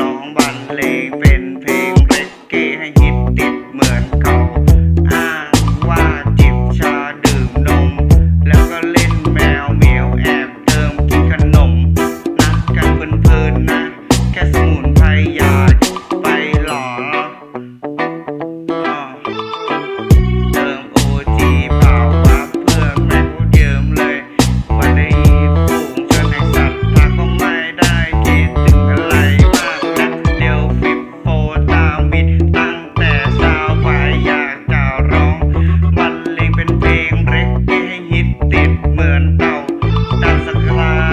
ลองบันเลงเป็นเพลง Bye.